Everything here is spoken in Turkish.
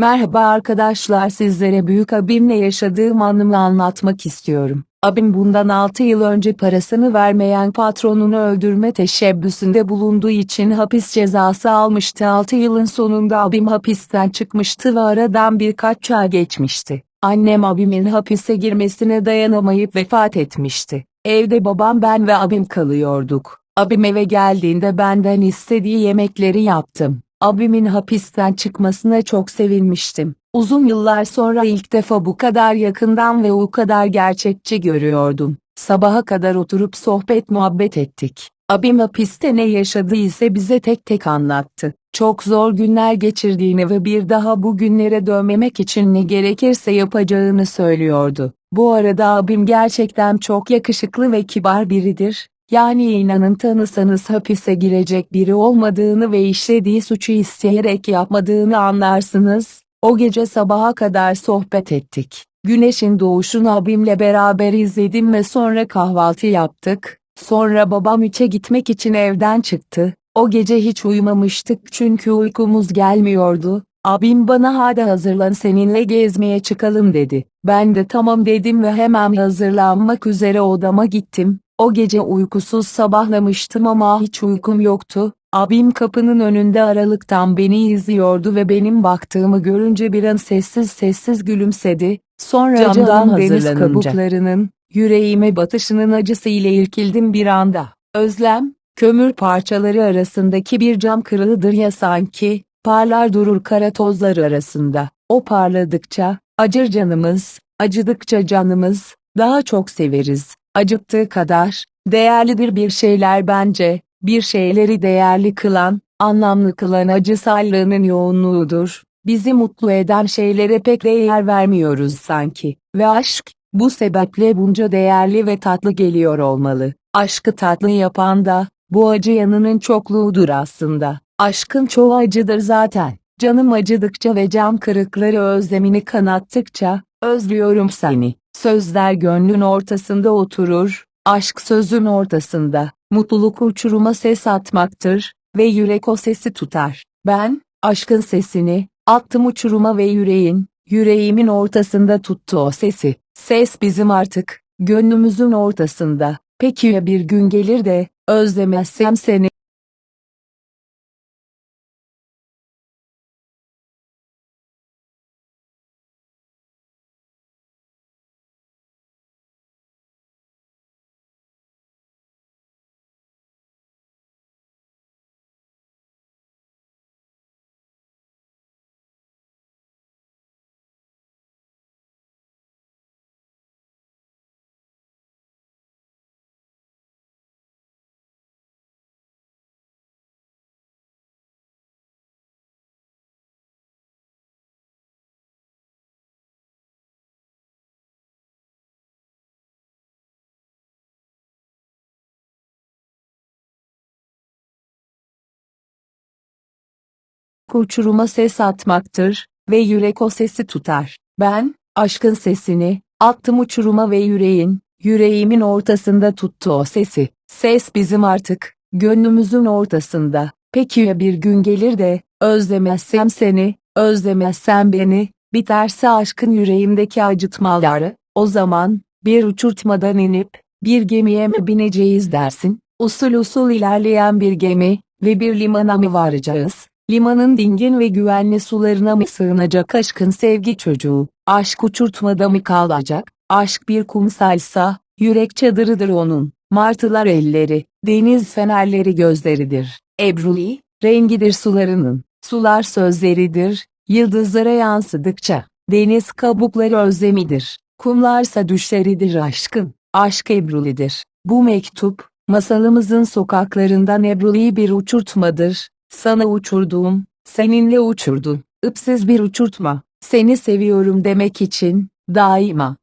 Merhaba arkadaşlar sizlere büyük abimle yaşadığım anımı anlatmak istiyorum. Abim bundan 6 yıl önce parasını vermeyen patronunu öldürme teşebbüsünde bulunduğu için hapis cezası almıştı. 6 yılın sonunda abim hapisten çıkmıştı ve aradan birkaç ay geçmişti. Annem abimin hapise girmesine dayanamayıp vefat etmişti. Evde babam ben ve abim kalıyorduk. Abim eve geldiğinde benden istediği yemekleri yaptım. Abimin hapisten çıkmasına çok sevinmiştim. Uzun yıllar sonra ilk defa bu kadar yakından ve o kadar gerçekçi görüyordum. Sabaha kadar oturup sohbet muhabbet ettik. Abim hapiste ne yaşadıysa bize tek tek anlattı. Çok zor günler geçirdiğini ve bir daha bu günlere dönmemek için ne gerekirse yapacağını söylüyordu. Bu arada abim gerçekten çok yakışıklı ve kibar biridir. Yani inanın tanısanız hapise girecek biri olmadığını ve işlediği suçu isteyerek yapmadığını anlarsınız. O gece sabaha kadar sohbet ettik. Güneşin doğuşunu abimle beraber izledim ve sonra kahvaltı yaptık. Sonra babam üçe gitmek için evden çıktı. O gece hiç uyumamıştık çünkü uykumuz gelmiyordu. Abim bana hadi hazırlan seninle gezmeye çıkalım dedi. Ben de tamam dedim ve hemen hazırlanmak üzere odama gittim. O gece uykusuz sabahlamıştım ama hiç uykum yoktu. Abim kapının önünde aralıktan beni izliyordu ve benim baktığımı görünce bir an sessiz sessiz gülümsedi. Sonra Camdan deniz kabuklarının, yüreğime batışının acısı ile irkildim bir anda. Özlem, kömür parçaları arasındaki bir cam kırığıdır ya sanki, parlar durur kara tozlar arasında. O parladıkça, acır canımız, acıdıkça canımız, daha çok severiz. Acıttığı kadar, değerlidir bir şeyler bence, bir şeyleri değerli kılan, anlamlı kılan acısallığının yoğunluğudur. Bizi mutlu eden şeylere pek değer vermiyoruz sanki. Ve aşk, bu sebeple bunca değerli ve tatlı geliyor olmalı. Aşkı tatlı yapan da, bu acı yanının çokluğudur aslında. Aşkın çoğu acıdır zaten. Canım acıdıkça ve cam kırıkları özlemini kanattıkça, özlüyorum seni. Sözler gönlün ortasında oturur, aşk sözün ortasında. Mutluluk uçuruma ses atmaktır ve yürek o sesi tutar. Ben, aşkın sesini, attım uçuruma ve yüreğin, yüreğimin ortasında tuttu o sesi. Ses bizim artık, gönlümüzün ortasında. Peki ya bir gün gelir de, özlemezsem seni, uçuruma ses atmaktır ve yürek o sesi tutar. Ben, aşkın sesini, attım uçuruma ve yüreğin, yüreğimin ortasında tuttu o sesi. Ses bizim artık, gönlümüzün ortasında. Peki ya bir gün gelir de, özlemezsem seni, özlemezsem beni, biterse aşkın yüreğimdeki acıtmaları, o zaman, bir uçurtmadan inip, bir gemiye mi bineceğiz dersin? Usul usul ilerleyen bir gemi ve bir limana mı varacağız? Limanın dingin ve güvenli sularına mı sığınacak aşkın sevgi çocuğu? Aşk uçurtmada mı kalacak? Aşk bir kumsalsa, yürek çadırıdır onun. Martılar elleri, deniz fenerleri gözleridir. Ebruli, rengidir sularının. Sular sözleridir, yıldızlara yansıdıkça. Deniz kabukları özlemidir. Kumlarsa düşleridir aşkın. Aşk Ebrulidir. Bu mektup, masalımızın sokaklarından Ebruli bir uçurtmadır. Sana uçurduğum, seninle uçurdun. Ipsiz bir uçurtma. Seni seviyorum demek için, daima,